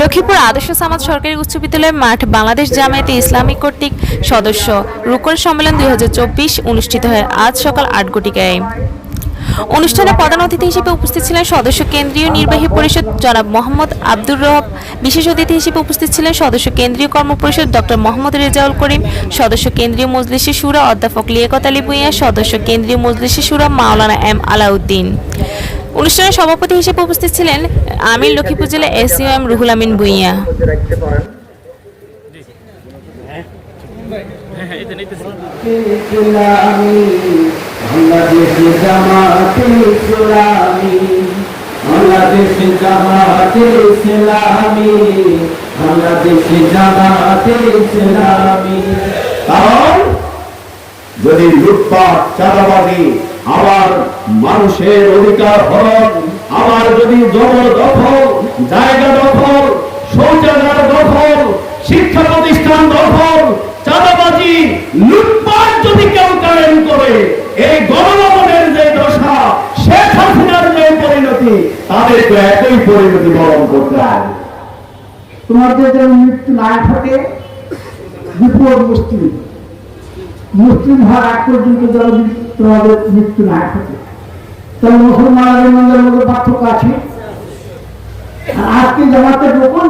লক্ষ্মীপুর আদর্শ সামাজ সরকারি উচ্চ বিদ্যালয়ের মাঠ বাংলাদেশ জামায়াতে ইসলামী কর্তৃক সদস্য। রুকন সম্মেলন দুই হাজার চব্বিশ অনুষ্ঠিত হয় আজ সকাল আট ঘটিকায় অনুষ্ঠানে প্রধান অতিথি হিসেবে উপস্থিত ছিলেন সদস্য কেন্দ্রীয় নির্বাহী পরিষদ জনাব মোহাম্মদ আব্দুর রব বিশেষ অতিথি হিসেবে উপস্থিত ছিলেন সদস্য কেন্দ্রীয় কর্মপরিষদ ডক্টর মোহাম্মদ রেজাউল করিম, সদস্য কেন্দ্রীয় মজলিসে সুরা অধ্যাপক লিয়াকত আলী ভূঁইয়া, সদস্য কেন্দ্রীয় মজলিসে সুরা মাওলানা এম আলাউদ্দিন। অনুষ্ঠানে সভাপতি হিসেবে উপস্থিত ছিলেন আমির লক্ষ্মীপুর জেলা এসইউ এম রুহুল আমিন ভূঁইয়া। যদি লুটপাট, চাঁদাবাজি আবার মানুষের অধিকার হরণ আবার যদি জবর দখল, জায়গা দখল, শৌচাগার দখল, শিক্ষা প্রতিষ্ঠান দখল, চাঁদাবাজি, লুটপাট যদি কেউ কায়েম করে, এই গণভবনের যে দশা, শেখ হাসিনার যে পরিণতি, তাদেরকে একই পরিণতি বরণ করতে হবে। তোমাদের যেন মৃত্যু না ঘটে বিপদ মুসলিম। মুসলিম হওয়ার আগ পর্যন্ত যেন তোমাদের মৃত্যু না ঘটে। তাহলে মুসলমানদের মধ্যে পার্থক্য আছে। আজকে জামাতের গোপন